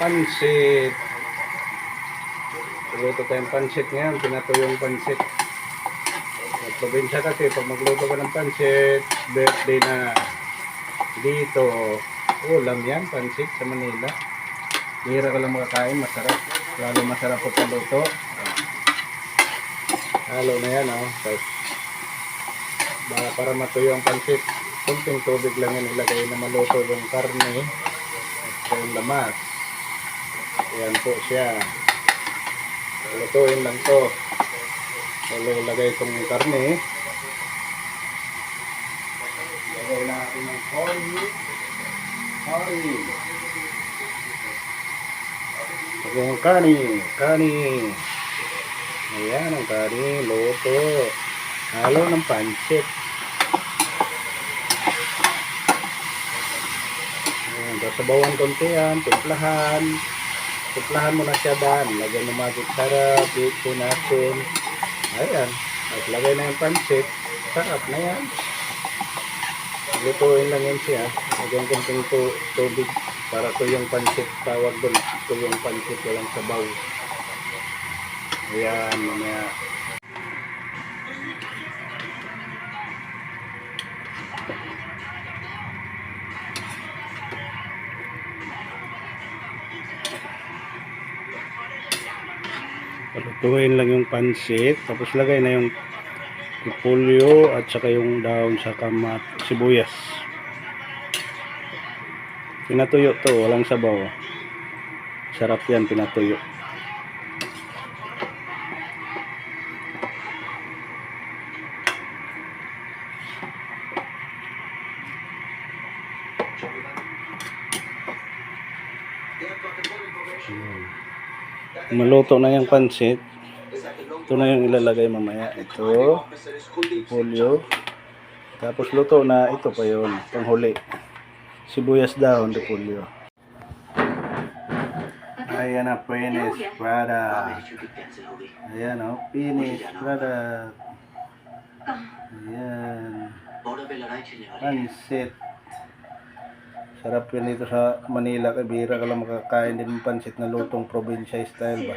pansit. Luto tayong pansit ngayon, pinatuyong pansit. Probinsya kasi, pag magluto ka ng pansit, birthday na dito, ulam yan, pansit sa Manila. Bihira ka lang makakain, masarap. Lalo masarap po paluto. Halo na yan, oh. Tapos, para matuyo ang pansit, kunting tubig lang yan ilagay na maluto yung karne at yung lamas. Ayan po siya. Lutuin lang to. Lalo lagay itong karne. Lagay natin ng curry. Curry. Lagay ng kani. Kani. Ayan ang kani. Luto. Halo ng pansit. Ayan, sasabawan konti yan, timplahan. Timplahan mo na siya dan. Lagyan ng magic sarap, dito natin. Ayan. At lagay na yung pansit. Sarap na yan. Lutuin lang yan siya. Lagyan konting tu tubig para to yung pansit. Tawag doon. To yung pansit. Walang sabaw. Ayan. Mamaya. Palutuin lang yung pansit. Tapos lagay na yung repolyo at saka yung daon sa kamat sibuyas. Pinatuyo to, walang sabaw. Sarap yan, pinatuyo. Ayan. Maluto na yung pansit. Ito na yung ilalagay mamaya. Ito, repolyo. Tapos luto na ito pa yun, panghuli. Sibuyas daon, repolyo. Ayan na, finished product. Ayan o, finished product. Ayan. Pansit. Sarap yan dito sa Manila. Kabira ka lang makakain din ng pansit na lutong probinsya style ba.